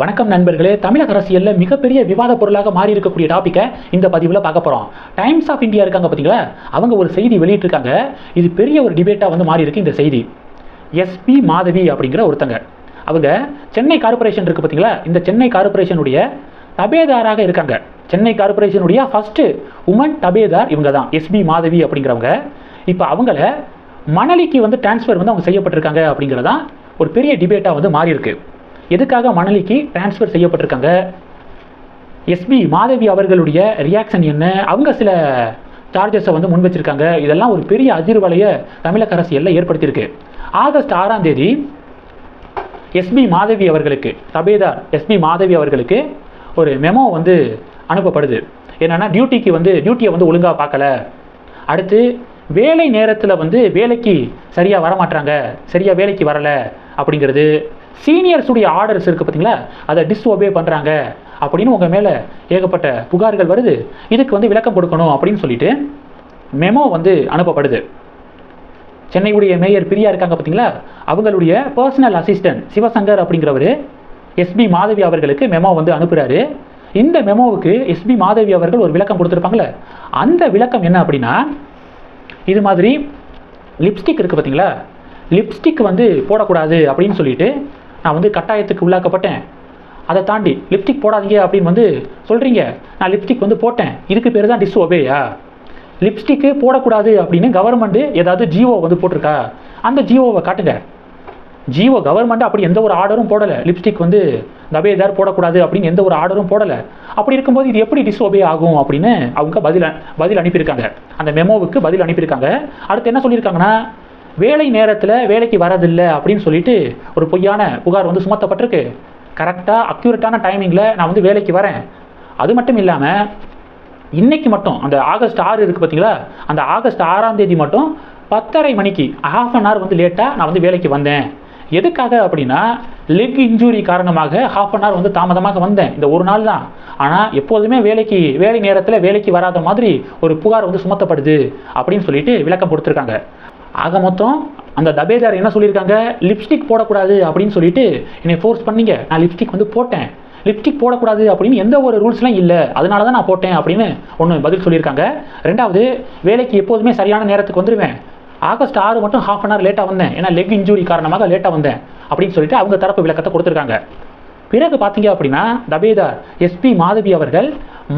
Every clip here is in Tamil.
வணக்கம் நண்பர்களே. தமிழக அரசியலில் மிகப்பெரிய விவாத பொருளாக மாறி இருக்கக்கூடிய டாப்பிக்கை இந்த பதிவில் பார்க்க போகிறோம் டைம்ஸ் ஆஃப் இந்தியா இருக்காங்க பார்த்தீங்களா அவங்க ஒரு செய்தி வெளியிட்டிருக்காங்க. இது பெரிய ஒரு டிபேட்டாக வந்து மாறி இருக்கு இந்த செய்தி. எஸ்பி மாதவி அப்படிங்கிற ஒருத்தங்க. அவங்க சென்னை கார்ப்பரேஷன் இருக்குது பார்த்தீங்களா இந்த சென்னை கார்ப்பரேஷனுடைய தபேதாராக இருக்காங்க. சென்னை கார்ப்பரேஷனுடைய ஃபஸ்ட்டு உமன் தபேதார் இவங்க தான் எஸ்பி மாதவி அப்படிங்கிறவங்க. இப்போ அவங்கள மணலிக்கு வந்து டிரான்ஸ்ஃபர் வந்து அவங்க செய்யப்பட்டிருக்காங்க அப்படிங்கிறதான் ஒரு பெரிய டிபேட்டாக வந்து மாறியிருக்கு. எதுக்காக மணலிக்கு டிரான்ஸ்ஃபர் செய்யப்பட்டிருக்காங்க? எஸ்பி மாதவி அவர்களுடைய ரியாக்ஷன் என்ன? அவங்க சில சார்ஜஸை வந்து முன் வச்சிருக்காங்க. இதெல்லாம் ஒரு பெரிய அதிர்வலையை தமிழக அரசியலில் ஏற்படுத்தியிருக்கு. ஆகஸ்ட் ஆறாம் தேதி எஸ்பி மாதவி அவர்களுக்கு தபேதார் எஸ்பி மாதவி அவர்களுக்கு ஒரு மெமோ வந்து அனுப்பப்படுது. என்னென்னா டியூட்டிக்கு வந்து டியூட்டியை வந்து ஒழுங்காக பார்க்கல. அடுத்து வேலை நேரத்தில் வந்து வேலைக்கு சரியாக வரமாட்டாங்க சரியாக வேலைக்கு வரலை அப்படிங்கிறது. சீனியர்ஸுடைய ஆர்டர்ஸ் இருக்குது பார்த்தீங்களா அதை டிஸ்ஓபே பண்ணுறாங்க அப்படின்னு உங்கள் மேலே ஏகப்பட்ட புகார்கள் வருது. இதுக்கு வந்து விளக்கம் கொடுக்கணும் அப்படின்னு சொல்லிட்டு மெமோ வந்து அனுப்பப்படுது. சென்னையுடைய மேயர் பிரியா இருக்காங்க பார்த்தீங்களா அவங்களுடைய பர்சனல் அசிஸ்டன்ட் சிவசங்கர் அப்படிங்கிறவர் எஸ்பி மாதவி அவர்களுக்கு மெமோ வந்து அனுப்புகிறாரு இந்த மெமோவுக்கு எஸ்பி மாதவி அவர்கள் ஒரு விளக்கம் கொடுத்துருப்பாங்களே அந்த விளக்கம் என்ன அப்படின்னா இது மாதிரி லிப்ஸ்டிக் இருக்குது பார்த்தீங்களா லிப்ஸ்டிக் வந்து போடக்கூடாது அப்படின்னு சொல்லிட்டு நான் வந்து கட்டாயத்துக்கு உள்ளாக்கப்பட்டேன். அதை தாண்டி லிப்ஸ்டிக் போடாதீங்க அப்படின்னு வந்து சொல்கிறீங்க நான் லிப்ஸ்டிக் வந்து போட்டேன். இதுக்கு பேர் தான் டிஸ் ஒபேயா லிப்ஸ்டிக்கு போடக்கூடாது அப்படின்னு கவர்மெண்ட்டு ஏதாவது ஜியோ வந்து போட்டிருக்கா? அந்த ஜியோவை காட்டுங்க. ஜியோ கவர்மெண்ட் அப்படி எந்த ஒரு ஆர்டரும் போடலை. லிப்ஸ்டிக் வந்து தபேதார் போடக்கூடாது அப்படின்னு எந்த ஒரு ஆர்டரும் போடலை. அப்படி இருக்கும்போது இது எப்படி டிஸ்ஓபே ஆகும் அப்படின்னு அவங்க பதில் பதில் அனுப்பியிருக்காங்க. அந்த மெமோவுக்கு பதில் அனுப்பியிருக்காங்க. அடுத்து என்ன சொல்லியிருக்காங்கன்னா வேலை நேரத்தில் வேலைக்கு வரதில்லை அப்படின்னு சொல்லிட்டு ஒரு பொய்யான புகார் வந்து சுமத்தப்பட்டிருக்கு. கரெக்டாக அக்யூரேட்டான டைமிங்கில் நான் வந்து வேலைக்கு வரேன். அது மட்டும் இல்லாமல் இன்றைக்கி மட்டும் அந்த ஆகஸ்ட் ஆறு இருக்குது பார்த்தீங்களா அந்த ஆகஸ்ட் ஆறாம் தேதி மட்டும் பத்தரை மணிக்கு ஹாஃப் அன் ஹவர் வந்து லேட்டாக நான் வந்து வேலைக்கு வந்தேன். எதுக்காக அப்படின்னா லெக் இன்ஜுரி காரணமாக ஹாஃப் அன் ஹவர் வந்து தாமதமாக வந்தேன். இந்த ஒரு நாள் தான். ஆனால் எப்போதுமே வேலைக்கு வேலை நேரத்தில் வேலைக்கு வராத மாதிரி ஒரு புகார் வந்து சுமத்தப்படுது அப்படின்னு சொல்லிட்டு விளக்கம் கொடுத்துருக்காங்க. ஆக மொத்தம் அந்த தபேதார் என்ன சொல்லியிருக்காங்க? லிப்ஸ்டிக் போடக்கூடாது அப்படின்னு சொல்லிட்டு என்னை ஃபோர்ஸ் பண்ணிங்க. நான் லிப்ஸ்டிக் வந்து போட்டேன். லிப்ஸ்டிக் போடக்கூடாது அப்படின்னு எந்த ஒரு ரூல்ஸ்லாம் இல்லை. அதனால தான் நான் போட்டேன் அப்படின்னு ஒன்று பதில் சொல்லியிருக்காங்க. ரெண்டாவது வேலைக்கு எப்போதுமே சரியான நேரத்துக்கு வந்துடுவேன் ஆகஸ்ட் ஆறு மட்டும் ஹாஃப் அன் ஹவர் லேட்டாக வந்தேன். ஏன்னா லெக் இன்ஜுரி காரணமாக லேட்டாக வந்தேன் அப்படின்னு சொல்லிட்டு அவங்க தரப்பு விளக்கத்தை கொடுத்துருக்காங்க. பிறகு பார்த்தீங்க அப்படின்னா தபேதார் எஸ்பி மாதவி அவர்கள்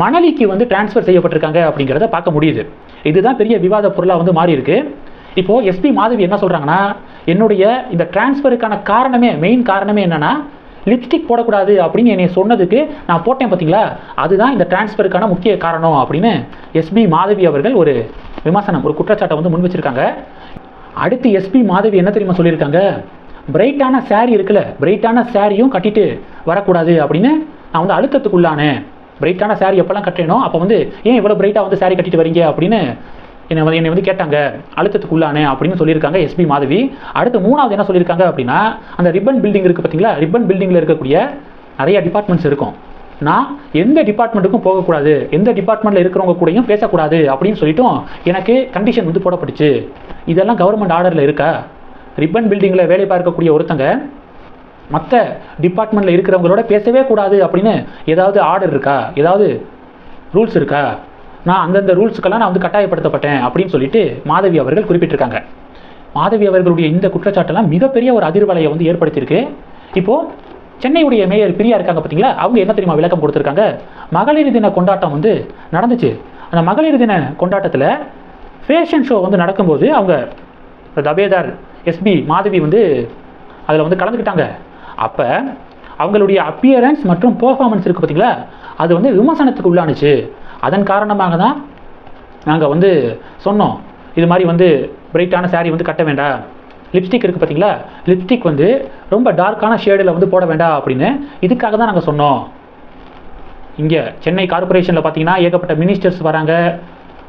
மணலிக்கு வந்து டிரான்ஸ்ஃபர் செய்யப்பட்டிருக்காங்க அப்படிங்கிறத பார்க்க முடியுது. இதுதான் பெரிய விவாத பொருளாக வந்து மாறிருக்கு இப்போ எஸ்பி மாதவி என்ன சொல்றாங்கன்னா என்னுடைய இந்த டிரான்ஸ்ஃபருக்கான காரணமே மெயின் காரணமே என்னன்னா லிப்ஸ்டிக் போடக்கூடாது அப்படின்னு என்னை சொன்னதுக்கு நான் போட்டேன் பார்த்தீங்களா அதுதான் இந்த டிரான்ஸ்ஃபருக்கான முக்கிய காரணம் அப்படின்னு எஸ்பி மாதவி அவர்கள் ஒரு விமர்சனம் ஒரு குற்றச்சாட்டை வந்து முன் வச்சிருக்காங்க. அடுத்து எஸ்பி மாதவி என்ன தெரியுமா சொல்லியிருக்காங்க? பிரைட்டான சேரீ இருக்குல்ல பிரைட்டான சாரியும் கட்டிட்டு வரக்கூடாது அப்படின்னு நான் வந்து அழுத்தத்துக்குள்ளானேன். பிரைட்டான saree எப்போல்லாம் கட்டுறேனோ அப்போ வந்து ஏன் இவ்வளோ பிரைட்டாக வந்து சேரீ கட்டிட்டு வரீங்க? அப்படின்னு என்னை வந்து என்னை வந்து கேட்டாங்க அழுத்தத்துக்குள்ளானே அப்படின்னு சொல்லியிருக்காங்க எஸ்பி மாதவி. அடுத்து மூணாவது என்ன சொல்லியிருக்காங்க அப்படின்னா அந்த ரிப்பன் பில்டிங் இருக்குது பார்த்தீங்களா ரிப்பன் பில்டிங்கில் இருக்கக்கூடிய நிறைய டிபார்ட்மெண்ட்ஸ் இருக்கும். நான் எந்த டிபார்ட்மெண்ட்டுக்கும் போகக்கூடாது எந்த டிபார்ட்மெண்ட்டில் இருக்கிறவங்க கூடயும் பேசக்கூடாது அப்படின்னு சொல்லிட்டும் எனக்கு கண்டிஷன் வந்து போடப்பட்டுச்சு. இதெல்லாம் கவர்மெண்ட் ஆர்டரில் இருக்கா? ரிப்பன் பில்டிங்கில் வேலை பார்க்கக்கூடிய ஒருத்தங்க மற்ற டிபார்ட்மெண்ட்டில் இருக்கிறவங்களோட பேசவே கூடாது அப்படின்னு ஏதாவது ஆர்டர் இருக்கா? ஏதாவது ரூல்ஸ் இருக்கா? நான் அந்தந்த ரூல்ஸுக்கெல்லாம் நான் வந்து கட்டாயப்படுத்தப்பட்டேன் அப்படின்னு சொல்லிட்டு மாதவி அவர்கள் குறிப்பிட்டிருக்காங்க. மாதவி அவர்களுடைய இந்த குற்றச்சாட்டெல்லாம் மிகப்பெரிய ஒரு அதிர்வலையை வந்து ஏற்படுத்தியிருக்கு. இப்போது சென்னையுடைய மேயர் பிரியா இருக்காங்க பார்த்தீங்களா? அவங்க என்ன தெரியுமா விளக்கம் கொடுத்துருக்காங்க? மகளிர் தின கொண்டாட்டம் வந்து நடந்துச்சு. அந்த மகளிர் தின கொண்டாட்டத்தில் ஃபேஷன் ஷோ வந்து நடக்கும்போது அவங்க தபேதார் எஸ்பி மாதவி வந்து அதில் வந்து கலந்துக்கிட்டாங்க. அப்போ அவங்களுடைய அப்பியரன்ஸ் மற்றும் பர்ஃபார்மன்ஸ் இருக்குது பார்த்தீங்களா? அது வந்து விமர்சனத்துக்கு உள்ளானுச்சு. அதன் காரணமாக தான் நாங்கள் வந்து சொன்னோம். இது மாதிரி வந்து பிரைட்டான சாரீ வந்து கட்ட வேண்டாம். லிப்ஸ்டிக் இருக்குது பார்த்தீங்களா லிப்ஸ்டிக் வந்து ரொம்ப டார்க்கான ஷேடில் வந்து போட வேண்டாம் அப்படின்னு இதுக்காக தான் நாங்கள் சொன்னோம். இங்கே சென்னை கார்ப்பரேஷனில் பார்த்தீங்கன்னா ஏகப்பட்ட மினிஸ்டர்ஸ் வராங்க.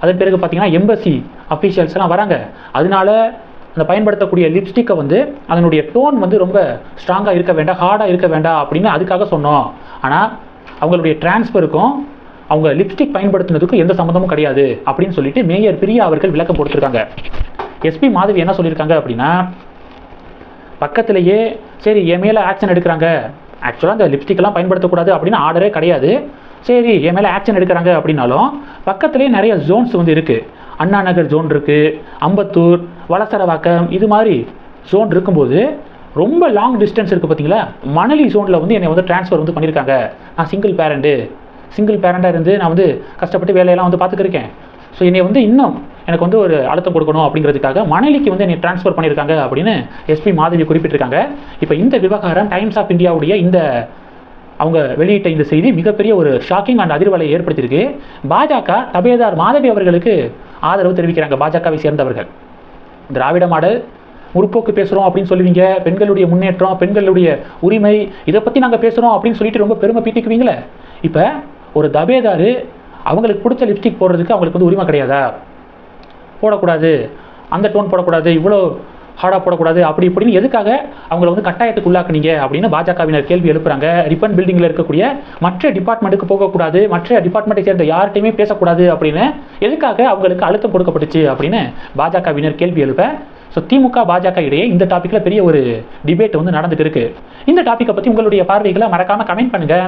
அதன் பிறகு பார்த்தீங்கன்னா எம்பசி அஃபீஷியல்ஸ்லாம் வராங்க. அதனால அந்த பயன்படுத்தக்கூடிய லிப்ஸ்டிக்கை வந்து அதனுடைய டோன் வந்து ரொம்ப ஸ்ட்ராங்காக இருக்க வேண்டாம் ஹார்டாக இருக்க வேண்டாம் அப்படின்னு அதுக்காக சொன்னோம். ஆனால் அவங்களுடைய டிரான்ஸ்ஃபருக்கும் அவங்க லிப்ஸ்டிக் பயன்படுத்தினதுக்கு எந்த சம்மந்தமும் கிடையாது அப்படின்னு சொல்லிட்டு மேயர் பிரியா அவர்கள் விளக்கம் கொடுத்துருக்காங்க. எஸ்பி மாதவி என்ன சொல்லியிருக்காங்க அப்படின்னா பக்கத்திலேயே சரி என் மேலே ஆக்ஷன் எடுக்கிறாங்க. ஆக்சுவலாக அந்த லிப்ஸ்டிக்லாம் பயன்படுத்தக்கூடாது அப்படின்னு ஆர்டரே கிடையாது. சரி என் மேலே ஆக்ஷன் எடுக்கிறாங்க அப்படின்னாலும் பக்கத்துலேயே நிறைய ஜோன்ஸ் வந்து இருக்குது அண்ணா நகர் ஜோன் இருக்குது அம்பத்தூர் வளசரவாக்கம் இது மாதிரி ஜோன் இருக்கும்போது ரொம்ப லாங் டிஸ்டன்ஸ் இருக்குது பார்த்தீங்களா மணலி ஜோனில் வந்து என்னை வந்து ட்ரான்ஸ்ஃபர் வந்து பண்ணியிருக்காங்க. நான் சிங்கிள் பேரண்ட்டு சிங்கிள் பேரண்டாக இருந்து நான் வந்து கஷ்டப்பட்டு வேலையெல்லாம் வந்து பார்த்துக்கிருக்கேன். ஸோ என்னை வந்து இன்னும் எனக்கு வந்து ஒரு அழுத்தம் கொடுக்கணும் அப்படிங்கிறதுக்காக மணலிக்கு வந்து என்னை ட்ரான்ஸ்ஃபர் பண்ணியிருக்காங்க அப்படின்னு எஸ்பி மாதவி குறிப்பிட்டிருக்காங்க. இப்போ இந்த விவகாரம் டைம்ஸ் ஆஃப் இந்தியாவுடைய இந்த அவங்க வெளியிட்ட இந்த செய்தி மிகப்பெரிய ஒரு ஷாக்கிங் அண்ட் அதிர்வலை ஏற்படுத்தியிருக்கு. பாஜக தபேதார் மாதவி அவர்களுக்கு ஆதரவு தெரிவிக்கிறாங்க. பாஜகவை சேர்ந்தவர்கள். திராவிட மாடல் முற்போக்கு பேசுகிறோம் அப்படின்னு சொல்லுவீங்க. பெண்களுடைய முன்னேற்றம் பெண்களுடைய உரிமை இதை பற்றி நாங்கள் பேசுகிறோம் அப்படின்னு சொல்லிட்டு ரொம்ப பெருமை பீட்டிக்குவீங்களே. இப்போ ஒரு தபேதார் அவங்களுக்கு பிடிச்ச லிப்ஸ்டிக் போடுறதுக்கு அவங்களுக்கு வந்து உரிமை கிடையாதா? போடக்கூடாது. அந்த டோன் போடக்கூடாது. இவ்வளோ ஹார்டாக போடக்கூடாது. அப்படி இப்படின்னு எதுக்காக அவங்கள வந்து கட்டாயத்துக்கு உள்ளாக்குனீங்க அப்படின்னு பாஜகவினர் கேள்வி எழுப்புறாங்க. ரிப்பன் பில்டிங்கில் இருக்கக்கூடிய மற்ற டிபார்ட்மெண்ட்டுக்கு போகக்கூடாது. மற்ற டிபார்ட்மெண்ட்டை சேர்ந்த யார்கிட்டையுமே பேசக்கூடாது அப்படின்னு எதுக்காக அவங்களுக்கு அழுத்தம் கொடுக்கப்பட்டுச்சு அப்படின்னு பாஜகவினர் கேள்வி எழுப்ப? ஸோ திமுக பாஜக இடையே இந்த டாப்பிக்கில் பெரிய ஒரு டிபேட் வந்து நடந்துட்டு இருக்கு. இந்த டாப்பிக்கை பற்றி உங்களுடைய பார்வைகளை மறக்காமல் கமெண்ட் பண்ணுங்கள்